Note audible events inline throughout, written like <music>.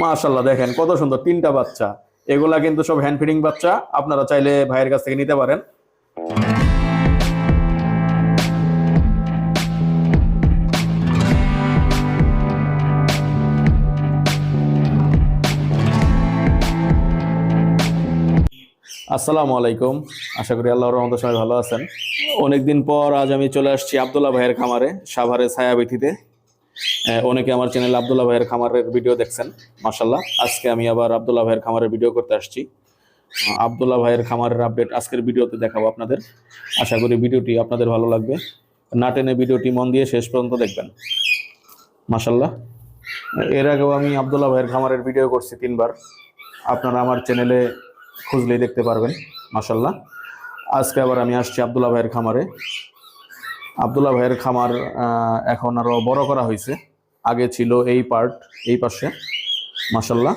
মাশাল্লাহ দেখেন কত সুন্দর তিনটা বাচ্চা। এগুলা কিন্তু সব হ্যান্ড ফিডিং বাচ্চা আপনারা চাইলে ভাইয়ের কাছ থেকে নিতে পারেন। আসসালামু আলাইকুম আশা করি আল্লাহর রহমতে সবাই ভালো আছেন। অনেকদিন পর আজ আমি চলে আসছি আবদুল্লাহ ভাইয়ের খামারে সাভারে ছায়াবিথিতে আহ, অনেকে আমার চ্যানেলে আবদুল্লাহ ভাইয়ের খামারের ভিডিও দেখছেন মাসাল্লাহ আজকে আমি আবার আবদুল্লাহ ভাইয়ের খামারের ভিডিও করতে আসছি। আবদুল্লাহ ভাইয়ের খামারের আপডেট আজকের ভিডিওতে দেখাবো আপনাদের। আশা করি ভিডিওটি আপনাদের ভালো লাগবে। না টেনে ভিডিওটি মন দিয়ে শেষ পর্যন্ত দেখবেন মাসাল্লাহ এর আগেও আমি আবদুল্লাহ ভাইয়ের খামারের ভিডিও করছি তিনবার। আপনারা আমার চ্যানেলে খুঁজলেই দেখতে পারবেন মাসাল্লাহ আজকে আবার আমি আসছি আবদুল্লাহ ভাইয়ের খামারে। আবদুল্লাহ ভাইয়ের খামার এখন আরও বড় করা হয়েছে। আগে ছিল এই পার্ট, এই পাশে। মাসাল্লাহ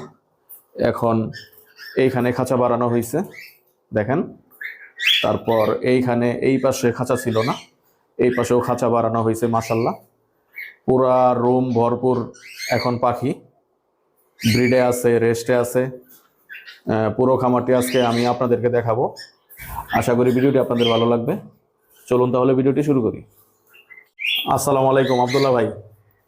এখন এইখানে খাঁচা বাড়ানো হয়েছে। দেখেন। তারপর এইখানে এই পাশে খাঁচা ছিল না। এই পাশেও খাঁচা বাড়ানো হয়েছে মাসাল্লাহ পুরা রুম ভরপুর এখন পাখি। ব্রিডে আছে, রেস্টে আছে। পুরো খামারটি আজকে আমি আপনাদেরকে দেখাবো। আশা করি ভিডিওটি আপনাদের ভালো লাগবে। চলুন তাহলে ভিডিওটি শুরু করি। আসসালামু আলাইকুম আবদুল্লাহ ভাই।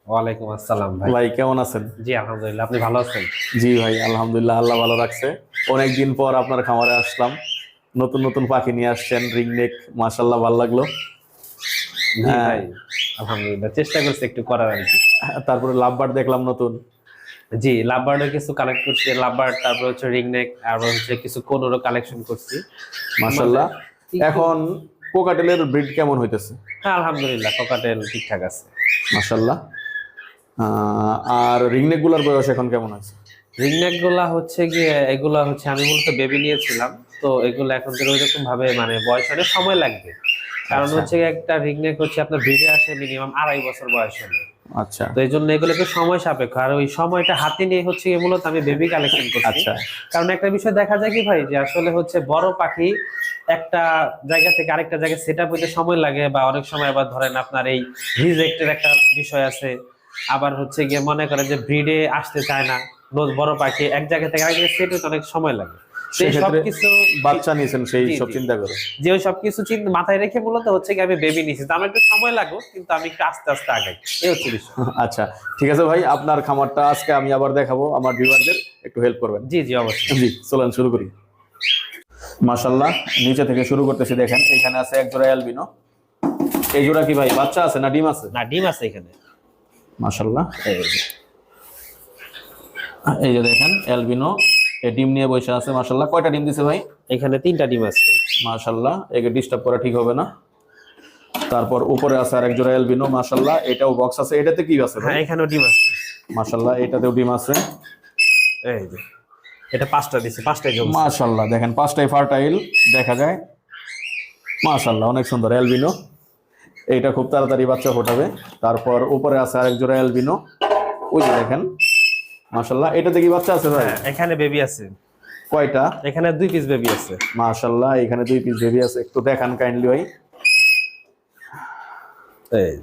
ওয়ালাইকুম আসসালাম ভাই। ভাই কেমন আছেন? জি আলহামদুলিল্লাহ আপনি ভালো আছেন? জি ভাই আলহামদুলিল্লাহ আল্লাহ ভালো রাখছে। অনেক দিন পর আপনার খামারে আসলাম। নতুন নতুন পাখি নিয়ে আসছেন রিংনেক মাশাল্লাহ ভালো লাগল। হ্যাঁ। ভাই আলহামদুলিল্লাহ চেষ্টা করছি একটু করার আর কি। তারপরে লাভবার দেখলাম নতুন। জি লাভবার্ডের কিছু কালেক্ট করছি লাভবার্ড তারপর হচ্ছে রিং নেক আর হচ্ছে কিছু কোনোরও কালেকশন করছি। মাশাল্লাহ এখন কোকাটেলের ব্রিড কেমন হইতেছে? হ্যাঁ আলহামদুলিল্লাহ কোকাটেল ঠিকঠাক আছে। মাশাল্লাহ আর রিংনেকগুলার বয়স এখন কেমন আছে? রিং নেকগুলা হচ্ছে গিয়ে এগুলা হচ্ছে আমি মূলত বেবি নিয়েছিলাম তো এগুলো এখন থেকে ওইরকম ভাবে মানে বয়স অনেক সময় লাগবে। কারণ আচ্ছা। হচ্ছে একটা রিংনেক হচ্ছে আপনার ভিড়ে আসে মিনিমাম আড়াই বছর বয়স হলে। আচ্ছা। তো এই জন্য এগুলো একটু সময় সাপেক্ষ। আর ওই সময়টা হাতে নিয়ে হচ্ছে মূলত আমি বেবি কালেকশন করছি। আচ্ছা। কারণ একটা বিষয় দেখা যায় কি ভাই যে আসলে হচ্ছে বড় পাখি একটা জায়গা থেকে আরেকটা জায়গায় সেট আপ হইতে সময় লাগে বা অনেক সময় আবার ধরেন আপনার এই রিজেক্টের একটা বিষয় আছে। আবার হচ্ছে গিয়ে মনে করেন যে ব্রিডে আসতে চায় না বড় পাখি এক জায়গা থেকে আরেক জায়গায় সেট হতে অনেক সময় লাগে। সবকিছু বাচ্চা নিয়েছেন সেই সব চিন্তা করে। যে ওই সবকিছু চিন্তা মাথায় রেখে মূলত হচ্ছে কি আমি বেবি তো আমার একটু সময় লাগুক কিন্তু আমি একটু আস্তে আস্তে আগাই। এই হচ্ছে বিষয়। <laughs> আচ্ছা ঠিক আছে ভাই আপনার খামারটা আজকে আমি আবার দেখাবো। আমার ভিউয়ারদের একটু হেল্প করবেন। জি জি অবশ্যই। জি চলেন শুরু করি। মাশাল্লাহ নিচে থেকে শুরু করতেছি দেখেন এখানে আছে এক জোড়া অ্যালবিনো। এই জোড়া কি ভাই বাচ্চা আছে না ডিম আছে? না ডিম আছে এখানে। মাশাল্লাহ এই যে। দেখেন অ্যালবিনো এই ডিম নিয়ে বসে আছে মাশাল্লাহ কয়টা ডিম দিছে ভাই? এখানে তিনটা ডিম আছে। মাশাল্লাহ একে ডিস্টার্ব করা ঠিক হবে না। তারপর উপরে আছে আরেক জোড়া অ্যালবিনো মাশাল্লাহ এটাও বক্স আছে। এটাতে কি আছে হ্যাঁ ভাই এখানেও ডিম আছে। মাশাল্লাহ এটাতেও ডিম আছে। এই যে। এটা পাঁচটা দিছে পাঁচটাই মাশাল্লাহ দেখেন পাঁচটাই ফার্টাইল দেখা যায়। মাশাল্লাহ অনেক সুন্দর অ্যালবিনো এইটা খুব তাড়াতাড়ি বাচ্চা ফোটাবে। তারপর উপরে আছে আরেক জোড়া অ্যালবিনো ওই যে দেখেন মাশাল্লাহ এটাতে কি বাচ্চা আছে ভাই? হ্যাঁ, এখানে বেবি আছে। কয়টা? এখানে দুই পিস বেবি আছে। মাশাল্লাহ এখানে দুই পিস বেবি আছে। একটু দেখান কাইন্ডলি ভাই। এই।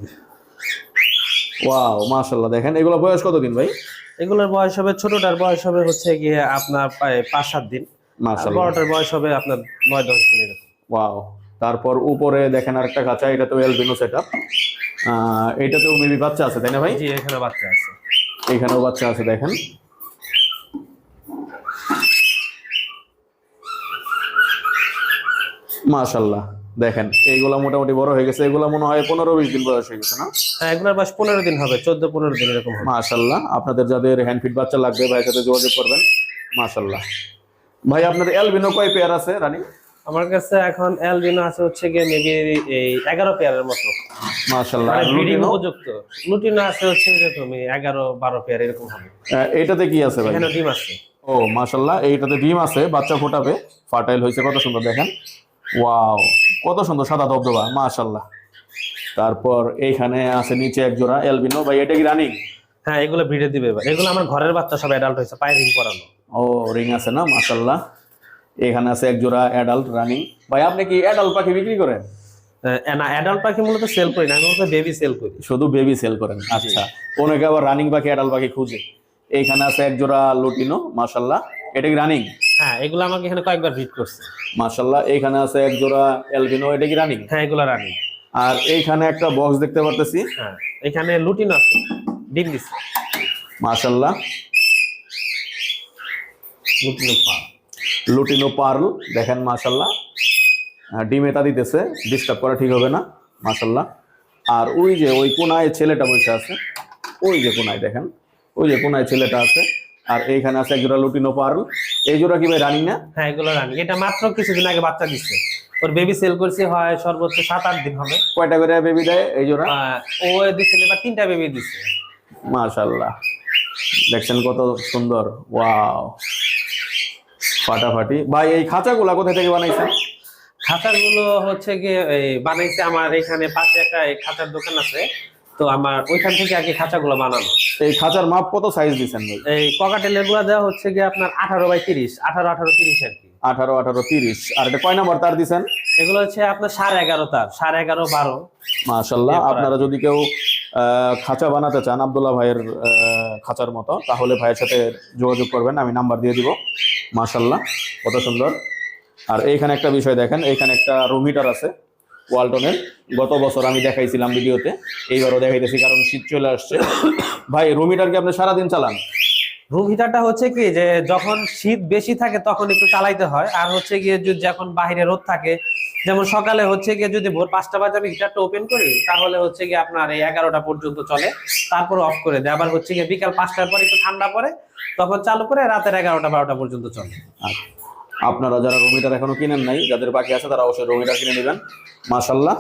ওয়াও মাশাল্লাহ দেখেন এগুলো বয়স কতদিন ভাই? এগুলোর বয়স হবে ছোটটার বয়স হবে হচ্ছে গিয়ে আপনার পাঁচ সাত দিন। মাশাল্লাহ বড়টার বয়স হবে আপনার নয় দশ দিন এরকম ওয়াও তারপর উপরে দেখেন আরেকটা কাঁচা এটাতেও অ্যালবিনো সেট আপ এটাতেও মেবি বাচ্চা আছে তাই না ভাই? জি এখানে বাচ্চা আছে। এখানেও বাচ্চা আছে দেখেন। মাশাল্লাহ দেখেন এইগুলা মোটামুটি বড় হয়ে গেছে। এগুলা মনে হয় পনেরো বিশ দিন বয়স হয়ে গেছে না? হ্যাঁ এগুলোর বয়স পনেরো দিন হবে চোদ্দ পনেরো দিন এরকম হবে। মাশাল্লাহ আপনাদের যাদের হ্যান্ড ফিট বাচ্চা লাগবে ভাইয়ের সাথে যোগাযোগ করবেন। মাশাল্লাহ ভাই আপনাদের অ্যালবিনো কয় পেয়ার আছে রানী? আমার কাছে এখন অ্যালবিনো আছে হচ্ছে গিয়ে মেবি এই এগারো পেয়ারের মতো। মাশাল্লাহ মানে আর ব্রিডিং উপযুক্ত। লুটিনো আছে হচ্ছে এরকমই এগারো বারো পেয়ার এরকম হবে। আহ, এইটাতে কি আছে ভাই? এখানে ডিম আছে। ও মাশাল্লাহ এইটাতে ডিম আছে বাচ্চা ফোটাবে। ফার্টাইল হয়েছে কত সুন্দর দেখেন। ওয়াও কত সুন্দর সাদা ধবধবা মাশাল্লাহ তারপর এইখানে আছে নিচে এক জোড়া এলবিনো ভাই এটা কি রানিং হ্যাঁ এগুলো ভিড়ে দিবে এবার। এগুলো আমার ঘরের বাচ্চা সব অ্যাডাল্ট হয়েছে পায়ে রিং করানো ও রিং আছে না মাশাল্লাহ এখানে আছে এক জোড়া অ্যাডাল্ট রানিং ভাই আপনি কি অ্যাডাল্ট পাখি বিক্রি করেন? না অ্যাডাল্ট পাখি মূলত সেল করি না আমি মূলত বেবি সেল করি। শুধু বেবি সেল করেন আচ্ছা। অনেকে আবার রানিং পাখি অ্যাডাল্ট পাখি খুঁজে। এইখানে আছে এক জোড়া লুটিনো মাশাল্লাহ এটা কি রানিং হ্যাঁ এগুলো আমাকে এখানে কয়েকবার ভিট করছে। মাশাল্লাহ এইখানে আছে এক জোড়া এলবিনো এটা কি রানিং হ্যাঁ এগুলো রানি আর এইখানে একটা বক্স দেখতে পারতেছি। হ্যাঁ এখানে লুটিন আছে ডিম দিচ্ছে মাশাল্লাহ লুটিন পা লুটিনো পার্ল দেখেন মাশাল্লাহ আহ, ডিম এটা দিতেছে ডিস্টার্ব করা ঠিক হবে না মাশাল্লাহ আর ওই যে ওই কোনায় ছেলেটা বসে আছে ওই যে কোনায় দেখেন ওই যে কোনায় ছেলেটা আছে। আর এইখানে আছে এক জোড়া লুটিনো পার্ল। এই জোড়া কি ভাই রানিং না? হ্যাঁ এগুলো রানি এটা মাত্র কিছুদিন আগে বাচ্চা দিচ্ছে ওর বেবি সেল করছে হয় সর্বোচ্চ সাত আট দিন হবে। কয়টা করে বেবি দেয় এই জোড়া? ও দিচ্ছে এবার তিনটা বেবি দিচ্ছে মাশাল্লাহ দেখছেন কত সুন্দর। ওয়াও ফাটাফাটি। ভাই এই খাঁচাগুলা কোথা থেকে বানাইছেন? খাঁচাগুলো হচ্ছে গিয়ে এই বানাইছে আমার এখানে পাশে একটা খাঁচার দোকান আছে। তো আমার ওইখান থেকে কি খাঁচাগুলো বানানো। এই খাঁচার মাপ কত সাইজ দিচ্ছেন ভাই? এই ককাটেলেরগুলা দেওয়া হচ্ছে গিয়ে আপনার আঠারো বাই তিরিশ আঠারো আঠারো তিরিশ আর কি। আঠারো আঠারো তিরিশ। আর এটা কয় নাম্বার তার দিছেন? এগুলো হচ্ছে আপনার সাড়ে এগারো তার সাড়ে এগারো বারো। মাশাল্লাহ আপনারা যদি কেউ খাঁচা বানাতে চান আবদুল্লাহ ভাইয়ের খাঁচার মতো তাহলে ভাইয়ের সাথে যোগাযোগ করবেন আমি নাম্বার দিয়ে দিব। মাশাল্লাহ কত সুন্দর। আর এইখানে একটা বিষয় দেখেন এইখানে একটা রুম হিটার আছে। ওয়ালটনের। গত বছর আমি দেখাইছিলাম ভিডিওতে এইবারও দেখাইতেছি কারণ শীত চলে আসছে। ভাই রুম হিটার কি আপনি সারাদিন চালান? রুম হিটারটা হচ্ছে কি যে যখন শীত বেশি থাকে তখন একটু চালাইতে হয়। আর হচ্ছে গিয়ে যদি যখন বাইরে রোদ থাকে যেমন সকালে হচ্ছে গিয়ে যদি ভোর পাঁচটা বাজে আমি হিটারটা ওপেন করি তাহলে হচ্ছে গিয়ে আপনার এই এগারোটা পর্যন্ত চলে। তারপর অফ করে দেয়। আবার হচ্ছে গিয়ে বিকাল পাঁচটার পর একটু ঠান্ডা পরে তখন চালু করে রাতের এগারোটা বারোটা পর্যন্ত চলে। আর আপনারা যারা রুম হিটার এখনও কিনেন নাই যাদের বাকি আছে তারা অবশ্যই রুম হিটার কিনে নেবেন। মাশাল্লাহ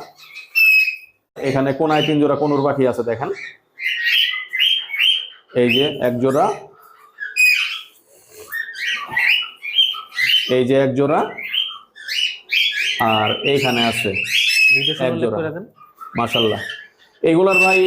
এখানে কোনায় তিন জোড়া কোনুর পাখি আছে দেখেন। এই যে এক জোড়া। এই যে এক জোড়া। আর এইখানে আছে ভিডিও এক জোড়া। করে এইগুলার ভাই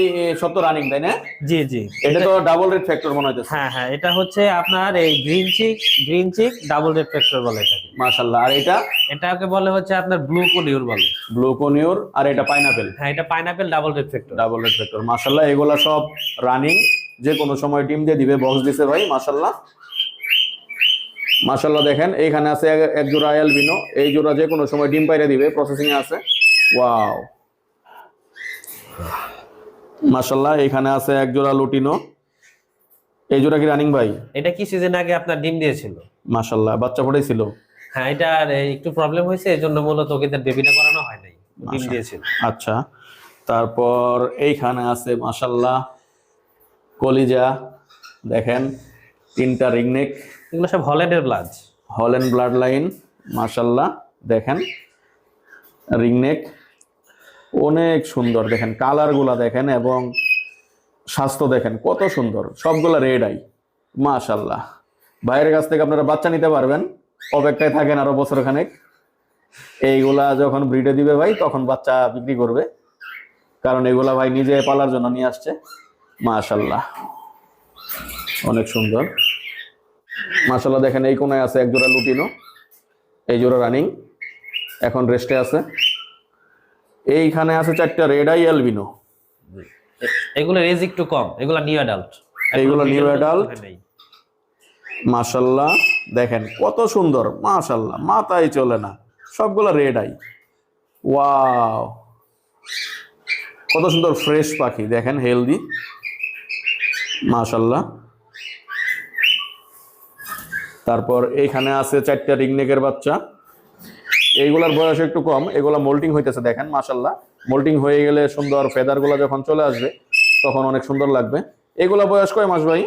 সত্য রানিং তাই না? জি জি। এটা তো ডাবল রেড ফ্যাক্টর মনে হচ্ছে হ্যাঁ হ্যাঁ এটা হচ্ছে আপনার এই green cheek green cheek double red factor বলে এটাকে। মাশাল্লাহ আর এটা? এটাকে বলে হচ্ছে আপনার ব্লু কোলিউর বলে। ব্লু কনিওর আর এটা পাইনাপেল হ্যাঁ এটা pineapple double red factor double red factor মাশাল্লাহ এগুলা সব রানিং যে কোনো সময় ডিম দিয়ে দিবে বক্স দিছে ভাই মাশাল্লাহ মাশাল্লাহ দেখেন এইখানে আছে এক- জোড়া অ্যালবিনো এই জোড়া যে কোনো সময় ডিম পাইরে দিবে প্রসেসিং এ আছে। ওয়াও মাশাল্লাহ এখানে আছে এক জোড়া লুটিনো। এই জোড়া কি রানিং ভাই? এটা কি সিজন আগে আপনার ডিম দিয়েছিল? মাশাল্লাহ বাচ্চা ফুটাইছিল হ্যাঁ এটা একটু প্রবলেম হয়েছে এই জন্য মূলত ওকে বেবিটা করানো হয় নাই। ডিম আচ্ছা। দিয়েছিল। আচ্ছা তারপর এইখানে আছে মাশাল্লাহ কলিজা দেখেন তিনটা রিংনেক এগুলো সব হল্যান্ডের ব্লাজ হলেন ব্লাড লাইন মাশাল্লাহ দেখেন রিংনেক অনেক সুন্দর দেখেন, কালারগুলা দেখেন এবং স্বাস্থ্য দেখেন, কত সুন্দর, সবগুলা রেড আই মাশাল্লাহ বাইরের কাছ থেকে আপনারা বাচ্চা নিতে পারবেন, অপেক্ষায় থাকেন আরও বছর খানেক এইগুলা যখন ব্রিডে দিবে ভাই, তখন বাচ্চা বিক্রি করবে। কারণ এগুলা ভাই নিজে পালার জন্য নিয়ে আসছে মাশাল্লাহ অনেক সুন্দর। মাশাল্লাহ দেখেন, এই কোনায় আছে এক জোড়া লুটিনো, এই জোড়া রানিং এখন রেস্টে আছে। এইখানে আছে চারটা রেড আই অ্যালবিনো এগুলো এজ একটু কম এগুলো নিউ অ্যাডাল্ট এগুলো new adult? মাশাল্লাহ দেখেন কত সুন্দর মাশাল্লাহ মাথায় চলে না সবগুলো রেড আই ওয়াও কত সুন্দর ফ্রেশ পাখি দেখেন হেলদি মাশাল্লাহ। তারপর এইখানে আছে চারটা রিংনেকের বাচ্চা। এইগুলার বয়স একটু কম এগুলা মোল্টিং হইতেছে দেখেন মাশাল্লাহ মোল্টিং হয়ে গেলে সুন্দর ফেদার ফেদারগুলো যখন চলে আসবে তখন অনেক সুন্দর লাগবে। এগুলা বয়স কয় মাস ভাই?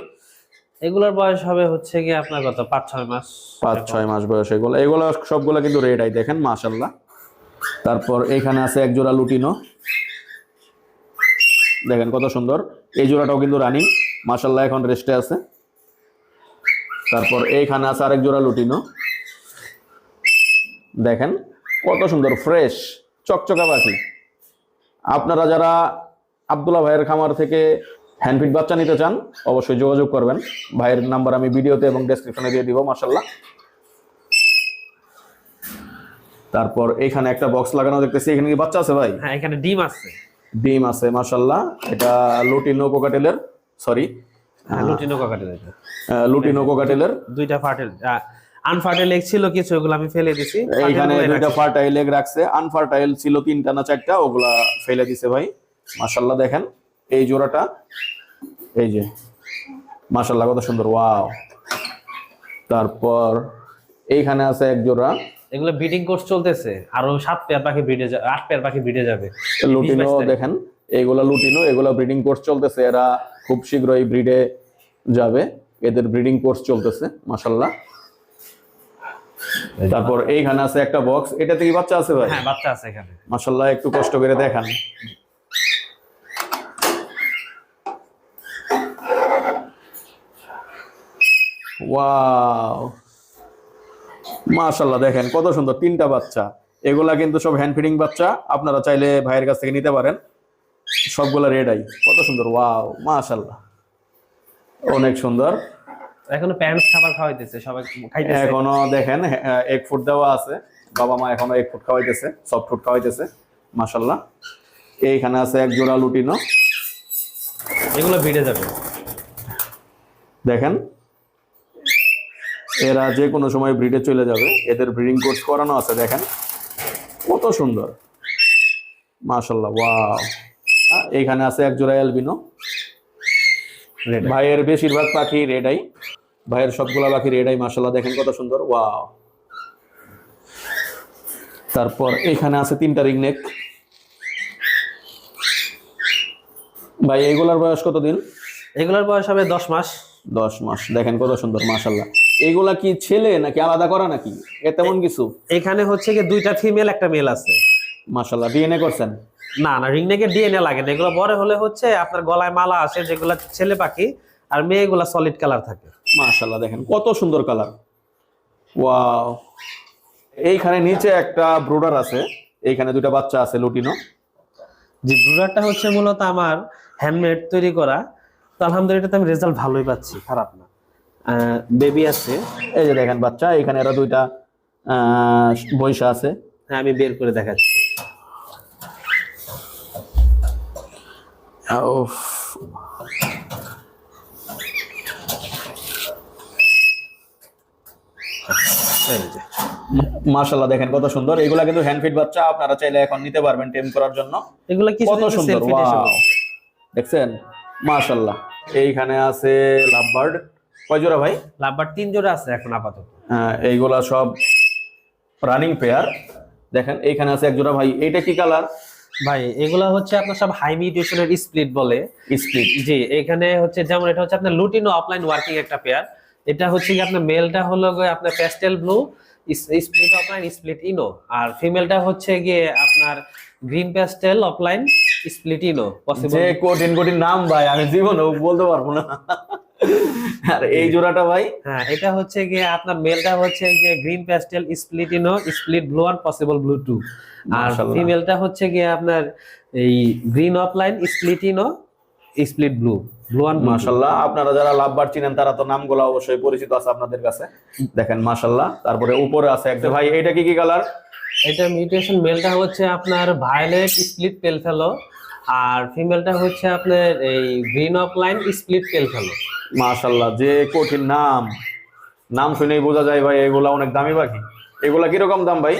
এগুলার বয়স হবে হচ্ছে কি আপনার কত পাঁচ ছয় মাস। পাঁচ ছয় মাস বয়স এগুলো। এগুলো সবগুলো কিন্তু রেড আই দেখেন মাশাল্লাহ তারপর এইখানে আছে এক জোড়া লুটিনো। দেখেন কত সুন্দর। এই জোড়াটাও কিন্তু রানিং মাশাল্লাহ এখন রেস্টে আছে। তারপর এইখানে আছে আরেক জোড়া লুটিনো। দেখেন কত সুন্দর ফ্রেশ চকচকা পাখি। আপনারা যারা আবদুল্লাহ ভাইয়ের খামার থেকে হ্যান্ডফিট বাচ্চা নিতে চান অবশ্যই যোগাযোগ করবেন। ভাইয়ের নাম্বার আমি ভিডিওতে এবং ডেসক্রিপশনে দিয়ে দিব মার্শাল্লাহ তারপর এখানে একটা বক্স লাগানো দেখতেছি। এখানে কি বাচ্চা আছে ভাই? হ্যাঁ এখানে ডিম আছে। ডিম আছে মার্শাল্লাহ এটা লুটিনো কাটেলের সরি হ্যাঁ লুটিনো ককাটেল লুটি লুটিনো কাটেলের। দুইটা ফার্টেল আনফার্টেল এগ ছিল কিছু ওগুলো আমি ফেলে দিছি। ফার্টেলগুলোই দুইটা ফার্টাইল এগ রাখছে। আনফার্টাইল ছিল তিনটা না চারটা ওগুলা ফেলে দিছে ভাই। মাশাল্লাহ দেখেন এই জোড়াটা এই যে মাশাল্লাহ কত সুন্দর ওয়াও। তারপর এইখানে আছে এক জোড়া। এগুলো ব্রিডিং কোর্স চলতেছে। আরও সাত পেয়ার পাখি ব্রিডে আট পেয়ার পাখি ব্রিডে যাবে। লুটিনো দেখেন এইগুলা লুটিনো এগুলা ব্রিডিং কোর্স চলতেছে। এরা খুব শীঘ্রই ব্রিডে যাবে। এদের ব্রিডিং কোর্স চলতেছে মাশাল্লাহ তারপর এইখানে আছে একটা বক্স এটাতে কি বাচ্চা আছে ভাই? হ্যাঁ বাচ্চা আছে এখানে। মাশাল্লাহ একটু কষ্ট করে দেখান। ওয়াও। মাশাল্লাহ দেখেন কত সুন্দর তিনটা বাচ্চা। এগুলা কিন্তু সব হ্যান্ড ফিডিং বাচ্চা। আপনারা চাইলে ভাইয়ের কাছ থেকে নিতে পারেন। সবগুলা রেড আই কত সুন্দর ওয়াও মাশাল্লাহ অনেক সুন্দর। এখনও প্যান্টস খাবার খাওয়াইতেছে সবাই খাইতেছে। এখনও দেখেন হ্যাঁ, এক ফুট দেওয়া আছে। বাবা মা এখনও এক ফুট খাওয়াইতেছে সফট ফুট খাওয়াইতেছে মাশাল্লাহ এইখানে আছে এক জোড়া লুটিনো। এগুলো ব্রিডে যাবে। দেখেন এরা যে কোনো সময় ব্রিডে চলে যাবে। এদের ব্রিডিং কোর্স করানো আছে দেখেন। কত সুন্দর। মাশাল্লাহ ওয়াও। এইখানে আছে এক জোড়া অ্যালবিনো। ভাইয়ের বেশিরভাগ পাখি রেডাই ভাইয়ের সবগুলা পাখি রেডাই মাশাল্লাহ দেখেন কত সুন্দর ওয়াও। তারপর এখানে আছে তিনটা রিংনেক ভাই এগুলার বয়স কত দিন এগুলোর বয়স হবে দশ মাস। দশ মাস দেখেন কত সুন্দর মাশাল্লাহ এগুলা কি ছেলে নাকি আলাদা করা নাকি? এ তেমন কিছু? এখানে হচ্ছে কি দুইটা ফিমেল একটা মেল আছে। মাশাল্লাহ ডিএনএ করছেন? না না রিংনেকে ডিএনএ লাগে না। এগুলো বড় হলে হচ্ছে আপনার গলায় মালা আছে যেগুলো ছেলে পাখি আর মেয়েগুলা সলিড কালার থাকে। মাশাল্লাহ দেখেন কত সুন্দর কালার। ওয়াও। এইখানে নিচে একটা ব্রুডার আছে এইখানে দুটা বাচ্চা আছে লুটিনো। যে ব্রুডারটা হচ্ছে মূলত আমার হ্যান্ডমেড তৈরি করা। তো আলহামদুলিল্লাহ আমি রেজাল্ট ভালোই পাচ্ছি খারাপ না। বেবি আছে। এই যে দেখেন বাচ্চা এখানে এরা দুইটা বৈশা আছে। হ্যাঁ আমি বের করে দেখাচ্ছি। এই যে। দেখেন কত সুন্দর। এগুলা কিন্তু হ্যান্ডফিট বাচ্চা আপনারা চাইলে এখন নিতে পারবেন টেম করার জন্য। এগুলো কি কত সুন্দর ওয়াও দেখছেন? মাশাল্লাহ এইখানে আছে লাভবার্ড। কয় জোড়া ভাই? লাভবার তিন জোড়া আছে এখন আপাতত। আহ, এইগুলা সব রানিং পেয়ার দেখেন এইখানে আছে এক জোড়া ভাই। এইটা কি কালার ভাই এগুলা হচ্ছে আপনার সব হাই মিউটেশনের স্প্লিট বলে। স্প্লিট জি এখানে হচ্ছে যেমন এটা হচ্ছে আপনার লুটিনো অফলাইন ওয়ার্কিং একটা পেয়ার এটা হচ্ছে কি আপনার মেলটা হলো গিয়ে আপনার pastel blue split opaline split ino আর ফিমেলটা হচ্ছে গিয়ে আপনার green pastel opaline split ino possible যে কঠিন কঠিন নাম ভাই আমি জীবনে বলতে পারব না। আর এই জোড়াটা ভাই? হ্যাঁ এটা হচ্ছে গিয়ে আপনার মেলটা হচ্ছে গিয়ে green pastel split ino split blue আর পসিবল ব্লু টু আর ফিমেলটা হচ্ছে গিয়ে আপনার এই green opaline split ino split blue মাশাল্লাহ আপনারা যারা লাভবার চিনেন তারা তো নামগুলো অবশ্যই পরিচিত আছে আপনাদের কাছে। দেখেন মাশাল্লাহ তারপরে উপরে আছে একটা ভাই। এটা কি কি কালার এটা মিউটেশন মেলটা হচ্ছে আপনার ভায়োলেট স্প্লিট পেল ফেলো আর ফিমেলটা হচ্ছে আপনার এই গ্রিন অফ লাইন স্প্লিট পেল ফেলো মাশাল্লাহ যে কঠিন নাম। নাম শুনেই বোঝা যায় ভাই এগুলা অনেক দামি পাখি এগুলা কীরকম দাম ভাই?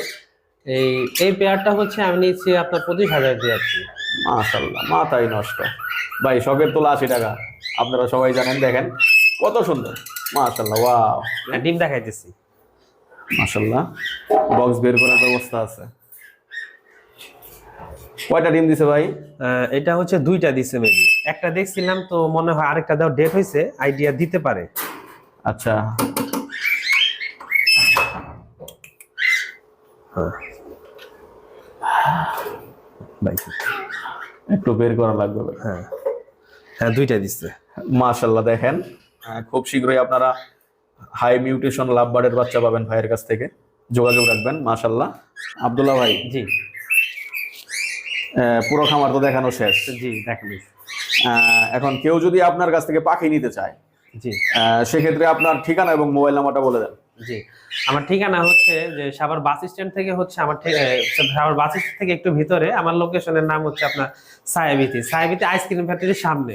এই এই পেয়ারটা হচ্ছে আমি নিচ্ছি আপনার পঁচিশ হাজার দিয়ে মাশাল্লাহ মাথাই নষ্ট। ভাই শখের তোলা আশি টাকা। আপনারা সবাই জানেন দেখেন। কত সুন্দর। মাশাল্লাহ ওয়াও। আর ডিম দেখাইতেছি। মাশাল্লাহ বক্স বের করার ব্যবস্থা আছে। কয়টা ডিম দিছে ভাই? এটা হচ্ছে দুইটা দিছে মেবি একটা দেখছিলাম তো মনে হয় আরেকটা দাও ডেট হয়েছে আইডিয়া দিতে পারে। আচ্ছা। ভাই একটু বের করা লাগবে। হ্যাঁ। হ্যাঁ দুইটা দিচ্ছে। মাশাল্লাহ দেখেন। খুব শীঘ্রই আপনারা হাই মিউটেশন লাভ বার্ডের বাচ্চা পাবেন ভাইয়ের কাছ থেকে। যোগাযোগ রাখবেন মাশাল্লাহ আব্দুল্লাহ ভাই জি। পুরো খামার তো দেখানো শেষ। জি দেখেন আহ, এখন কেউ যদি আপনার কাছ থেকে পাখি নিতে চায় জি। সেক্ষেত্রে আপনার ঠিকানা এবং মোবাইল নাম্বারটা বলে দেন। জি। আমার ঠিকানা হচ্ছে যে সাভার বাস স্ট্যান্ড থেকে হচ্ছে আমার সাভার বাস স্ট্যান্ড থেকে একটু ভিতরে। আমার লোকেশনের নাম হচ্ছে আপনার সাহেবিতি সাহেবিতি আইসক্রিম ফ্যাক্টরির সামনে।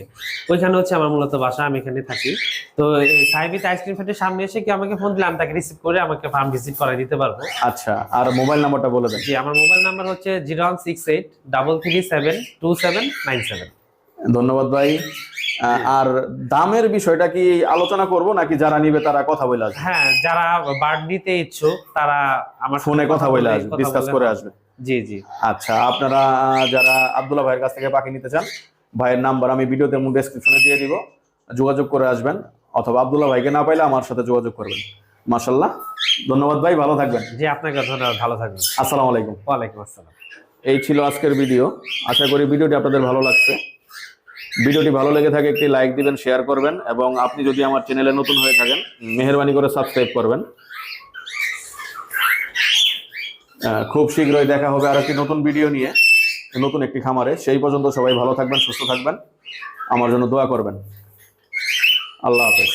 ওইখানে হচ্ছে আমার মূলত বাসা আমি এখানে থাকি। তো এই সাহেবিতি আইসক্রিম ফ্যাক্টরির সামনে এসে কি আমাকে ফোন দিলে আমি তাকে রিসিভ করে আমাকে ফার্ম ভিজিট করে দিতে পারব? আচ্ছা আর মোবাইল নাম্বারটা বলে দেন। জি আমার মোবাইল নাম্বার হচ্ছে zero one six eight double three seven two seven nine seven ধন্যবাদ ভাই। আর দামের বিষয়টা কি আলোচনা করব নাকি যারা নিবে তারা কথা বলে আসবে? হ্যাঁ যারা বার্ড নিতে ইচ্ছুক তারা আমার ফোনে কথা বলে আসবে ডিসকাস করে আসবে। জি জি। আচ্ছা আপনারা যারা আব্দুল্লাহ ভাইয়ের কাছ থেকে পাখি নিতে চান ভাইয়ের নাম্বার আমি ভিডিওতে ডেসক্রিপশনে দিয়ে দিব যোগাযোগ করে আসবেন অথবা আব্দুল্লাহ ভাইকে না পাইলে আমার সাথে যোগাযোগ করবেন। মাশাল্লাহ ধন্যবাদ ভাই ভালো থাকবেন। জি আপনাকে ধন্যবাদ ভালো থাকবেন। আসসালামু আলাইকুম। ওয়ালাইকুম আসসালাম। এই ছিল আজকের ভিডিও। আশা করি ভিডিওটি আপনাদের ভালো লাগছে। ভিডিওটি ভালো লেগে থাকে, একটি লাইক দিবেন, শেয়ার করবেন, এবং আপনি যদি আমার চ্যানেলে নতুন হয়ে থাকেন, মেহরবানি করে সাবস্ক্রাইব করবেন। খুব শীঘ্রই দেখা হবে আর একটি নতুন ভিডিও নিয়ে, নতুন একটি খামারে। সেই পর্যন্ত সবাই ভালো থাকবেন, সুস্থ থাকবেন। আমার জন্য দোয়া করবেন। আল্লাহ হাফেজ।